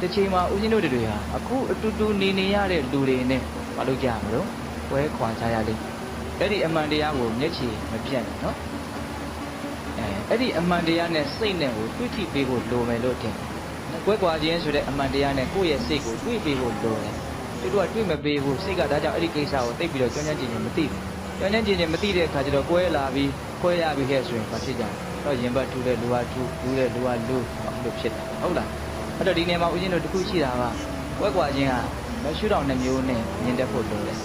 တစ်ချိန်မှာဦးဇင်းတို့တွေဟာအခုအတူတူနေနေရတဲ့လူတွေနဲ့မလုပ်ကြမလို့ဝဲခွာကြရလိမ့်အဲ့ဒီအမှန်တရားကိုမျက်ခြေမပြတ်နဲ့နော်အဲအဲ့ဒီအမှန်တရားနဲ့စိတ်နဲ့ကိုတွေ့ထိပေးဖို့လိုမယ်လို့ထင်တယ်ကွဲကွာခြင်းဆိုတဲ့အမှန်တရားနဲ့ကိုယ့်ရဲ့စိတ်ကိုတွေ့ပေးဖို့လိုတယ်သူတို့ကတွေ့မပေးဘူးစိတ်ကဒါကြောင့်အဲ့ဒီကိစ္စကိုသိပြီးတော့ကြွမ်းကြမ်းကြင်ကြင်မသိဘူးကြွမ်းကြမ်းကြင်ကြင်မသိတဲ့အခါကျတော့ကွဲလာပြီးကွဲရပြီးခဲ့ဆိုရင်ဘာဖြစ်ကြလဲတော့ရင်ဘတ်ထူတဲ့လူဟာထူလူတဲ့လူဟာလူလို့ဖြစ်တာဟုတ်လား အဲ့တော့ဒီနေရာမှာဦးဇင်းတို့တခုရှိတာကကွဲကွာခြင်းကမရှုတော့နှမျိုးနဲ့မြင်တတ်ဖို့လိုတယ်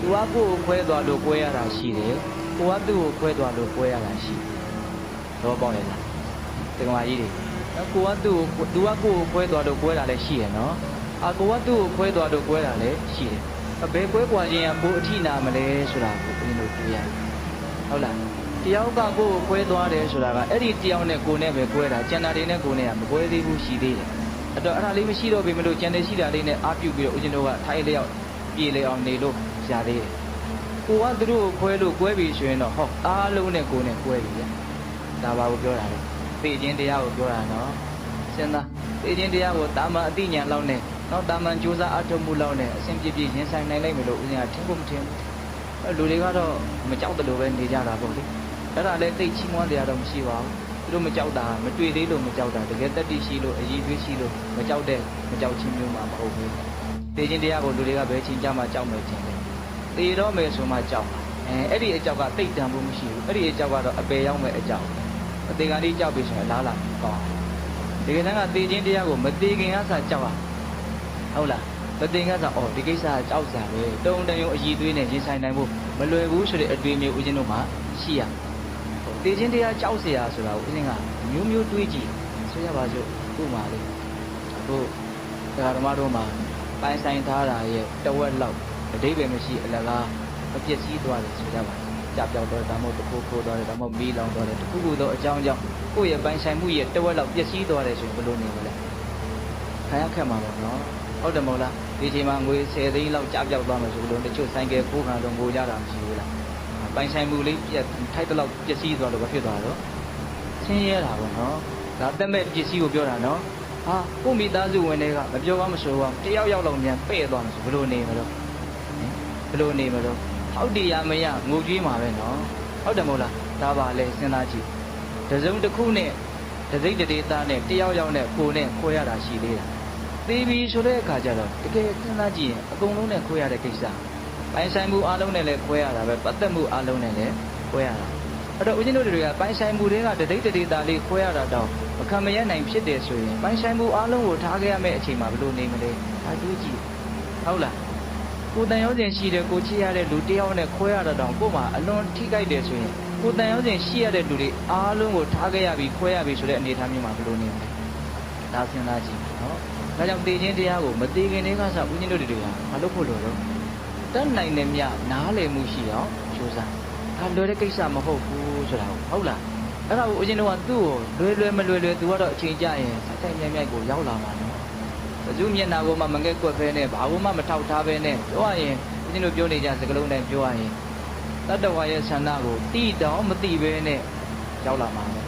သူကကိုယ်ကိုခွဲသွားလို့ကွဲရတာရှိတယ်ကိုကသူ့ကိုခွဲသွားလို့ကွဲရတာရှိတယ်တော့ပေါ့လေလားဒီကမာကြီးတွေနော်ကိုကသူ့ကိုသူကကိုယ်ကိုခွဲသွားလို့ကွဲတာလည်းရှိရနော်အာကိုကသူ့ကိုခွဲသွားလို့ကွဲတာလည်းရှိတယ်ဘယ်ကွဲကွာခြင်းကပိုအထိနာမလဲဆိုတာကိုဦးဇင်းတို့တွေ့ရတယ်ဟုတ်လားတယောက်ကကိုယ်ကိုခွဲသွားတယ်ဆိုတာကအဲ့ဒီတယောက်နဲ့ကိုယ်နဲ့ပဲကွဲတာကျန်တာတွေနဲ့ကိုယ်နဲ့ကမကွဲသေးဘူးရှိသေးတယ် အဲ့တော့အဲ့ဒါလေးမရှိတော့ပြီမလို့ကျန်တဲ့ရှိတာလေးနဲ့အားပြုပြီးတော့ဦးဇင်းတို့ကထိုင်လျောက်ပြေလျောက်နေလို့ရသေးတယ်ကိုကသူတို့ကိုခွဲလို့ကွဲပြီဆိုရင်တော့ဟောအားလုံးနဲ့ကိုယ်နဲ့ကွဲပြီဗျဒါပါကိုပြောတာလေသိခြင်းတရားကိုပြောတာနော်စဉ်းစားသိခြင်းတရားကိုတာမန်အသိဉာဏ်လောက်နဲ့နော်တာမန်ကြိုးစားအထောက်မှုလောက်နဲ့အစဉ်ပြေပြေရင်ဆိုင်နိုင်လိုက်မယ်လို့ဦးဇင်းကထင်ဖို့မထင်ဘူးအဲ့လူတွေကတော့မကြောက်တယ်လို့ပဲနေကြတာပေါ့လေအဲ့ဒါလည်းသိချီးမွမ်းတရားတော့မရှိပါဘူးသူ တို့မကြောက်တာမတွေ့သေးလို့မကြောက်တာတကယ်တတ္တိရှိလို့အည်သွေးရှိလို့မကြောက်တဲ့မကြောက်ချင်းမျိုးမှမဟုတ်ဘူးသိခြင်းတရားကိုလူတွေကဘယ်ချင်းကြမှာကြောက်မယ်ချင်းလဲသေတော့မယ်ဆိုမှကြောက်အဲအဲ့ဒီအကြောက်ကတိတ်တန်ဖို့မရှိဘူးအဲ့ဒီအကြောက်ကတော့အပေရောက်မဲ့အကြောက်အသေးကလေးကြောက်ပြီဆိုရင်လားလားကောင်းတကယ်တမ်းကသေခြင်းတရားကိုမသေးခင်ကစားကြောက်ရဟုတ်လားမသိငါဆိုအော်ဒီကိစ္စကကြောက်စရာပဲတုံတယုံအည်သွေးနဲ့ရင်ဆိုင်နိုင်ဖို့မလွယ်ဘူးဆိုတဲ့အတွေ့အမျိုးဦးဇင်းတို့မှာရှိရ တေခြင်းတရားကြောက်เสียဆိုတာကိုဦးဇင်းကမျိုးမျိုးတွေးကြည့်ဆိုရပါစို့ခုမှလေအခုဓမ္မတို့မှာပိုင်ဆိုင်ထားတာရဲ့တဝက်လောက်အတိပ္ပယ်မရှိအလကားမပျက်စီးသွားတယ်ဆိုကြပါကြောက်ပြောက်တော့ဒါမှမဟုတ်တစ်ခုခိုးသွားတယ်ဒါမှမဟုတ်မီးလောင်သွားတယ်တစ်ခုခုသောအကြောင်းကြောင့်ကိုယ့်ရဲ့ပိုင်ဆိုင်မှုရဲ့တဝက်လောက်ပျက်စီးသွားတယ်ဆိုရင်ဘယ်လိုနေမလဲခံရခက်မှာပေါ့နော်ဟုတ်တယ်မဟုတ်လားဒီချိန်မှာငွေ10သိန်းလောက်ကြားပြောက်သွားမှဆိုလို့တချို့ဆိုင်ကယ်ခိုးခံတော့ငိုကြတာမရှိဘူးလား ပိုင်ဆိုင်မှုလေးပြက်ထိုက်တလောက်ပျက်စီးသွားလို့ဘာဖြစ်သွားတော့ဆင်းရဲတာပေါ့နော်ဒါတက်မဲ့ပစ္စည်းကိုပြောတာနော်ဟာကိုမိသားစုဝင်တွေကမပြောပါမဆိုပါတယောက်ယောက်လောက်မြန်ပဲ့သွားမှဆိုဘယ်လိုနေမလို့ဘယ်လိုနေမလို့ဟောက်တရားမရငိုကြွေးမှာပဲနော်ဟုတ်တယ်မဟုတ်လားဒါပါလေစဉ်းစားကြည့်တစုံတစ်ခုနဲ့တစိမ့်တဒေသားနဲ့တယောက်ယောက်နဲ့ကိုနဲ့ခွဲရတာရှိသေးတာသေးပြီဆိုတဲ့အခါကျတော့တကယ်စဉ်းစားကြည့်ရင်အကုန်လုံးနဲ့ခွဲရတဲ့ကိစ္စ ပိုင်ဆိုင်မှုအလုံးနဲ့လည်းခွဲရတာပဲပတ်သက်မှုအလုံးနဲ့လည်းခွဲရတာအဲ့တော့ဦးဇင်းတို့တွေကပိုင်ဆိုင်မှုတွေကတဒိဋ္ဌဒေတာလေးခွဲရတာတော့မခံမရနိုင်ဖြစ်တယ်ဆိုရင်ပိုင်ဆိုင်မှုအလုံးကိုထားခဲ့ရမယ့်အချိန်မှာဘယ်လိုနေမလဲဒါတွေးကြည့်ဟုတ်လားကိုတန်ရောစဉ်ရှိတဲ့ကိုချစ်ရတဲ့လူတယောက်နဲ့ခွဲရတာတော့ကို့မှာအလွန်ထိခိုက်တယ်ဆိုရင်ကိုတန်ရောစဉ်ရှိရတဲ့လူတွေအားလုံးကိုထားခဲ့ရပြီးခွဲရပြီးဆိုတဲ့အနေအထားမျိုးမှာဘယ်လိုနေမလဲဒါစဉ်းစားကြည့်နော်ဒါကြောင့်တေခြင်းတရားကိုမတေခင်တွေကစဦးညင်းတို့တွေကမလုပ်ဖို့လိုတော့ တတ်နိုင်တဲ့မြနားလည်မှုရှိအောင်ကြိုးစားဒါလွယ်တဲ့ကိစ္စမဟုတ်ဘူးဆိုတာဟုတ်လားအဲ့ဒါကိုဦးဇင်းတို့ကသူ့ကိုလွယ်လွယ်မလွယ်လွယ်သူကတော့အချိန်ကြရင်စိုက်စိုက်မြိုက်မြိုက်ကိုရောက်လာမှာနော်ဘယ်သူမျက်နာကိုမှမငဲ့ကွက်ဖဲနဲ့ဘာလို့မှမထောက်ထားဖဲနဲ့ပြောရရင်ဦးဇင်းတို့ပြောနေကြစကလုံးတိုင်းပြောရရင်တတ္တဝါရဲ့ဆန္ဒကိုတိတောင်မတိဘဲနဲ့ရောက်လာမှာပဲ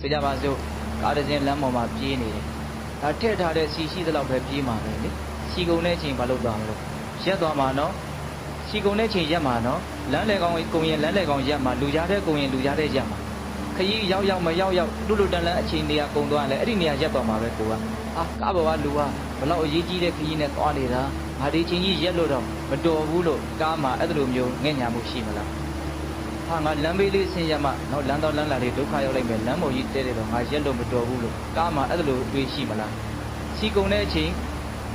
ဆိုကြပါစို့ကားတစ်စင်းလမ်းပေါ်မှာပြေးနေတယ်ဒါထည့်ထားတဲ့စီရှိသလောက်ပဲပြေးမှာပဲလေစီကုံတဲ့အချိန်ဘာလုပ်သွားမလို့ရက်သွားမှာနော် စီကုံတဲ့အချိန်ရက်မှာနော်လမ်းလေကောင်ကုံရင်လမ်းလေကောင်ရက်မှာလူကြားတဲ့ကုံရင်လူကြားတဲ့ရက်မှာခကြီးရောက်ရောက်မရောက်ရောက်လူလူတန်လန်းအချိန်နေရာကုံသွားလဲအဲ့ဒီနေရာရက်သွားမှာပဲကိုကအာကားပေါ်ကလူကဘလောက်အရေးကြီးတဲ့ခကြီးနဲ့သွားနေတာငါဒီချင်းကြီးရက်လို့တော့မတော်ဘူးလို့ကားမှာအဲ့လိုမျိုးငဲ့ညာမှုရှိမလားဟာငါလမ်းဘေးလေးဆင်းရမှတော့လမ်းတော်လမ်းလာလေးဒုက္ခရောက်လိုက်မယ်လမ်းပေါ်ကြီးတဲတယ်တော့ငါရက်လို့မတော်ဘူးလို့ကားမှာအဲ့လိုတွေးရှိမလားစီကုံတဲ့အချိန်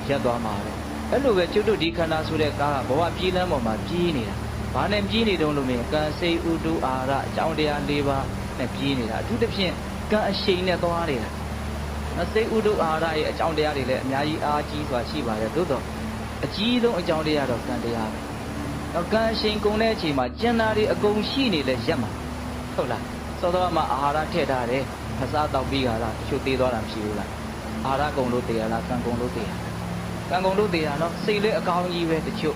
ရက်သွားမှာပဲ အဲ့လိုပဲကျွတ်တို့ဒီခန္ဓာဆိုတဲ့ကားကဘဝပြေးလမ်းပေါ်မှာပြေးနေတာဘာနဲ့ပြေးနေတုံးလို့မြင်ကံစိတ်ဥတုအာရအကြောင်းတရား၄ပါးနဲ့ပြေးနေတာအထူးသဖြင့်ကံအရှိန်နဲ့သွားနေတာအစိတ်ဥတုအာရရဲ့အကြောင်းတရားတွေလည်းအများကြီးအားကြီးစွာရှိပါတယ်သို့တော့အကြီးဆုံးအကြောင်းတရားတော့ကံတရားပဲတော့ကံအရှိန်ကုန်တဲ့အချိန်မှာကျန်တာတွေအကုန်ရှိနေလဲရက်မှာဟုတ်လားစောစောမှအာဟာရထည့်ထားတယ်ခစားတောက်ပြီးကြတာတချို့သေးသွားတာမရှိဘူးလားအာဟာရကုန်လို့တည်ရလားကံကုန်လို့တည်ရလား ကံကုန်လို့တည်ရနော်စိတ်လေးအကောင်းကြီးပဲတချို့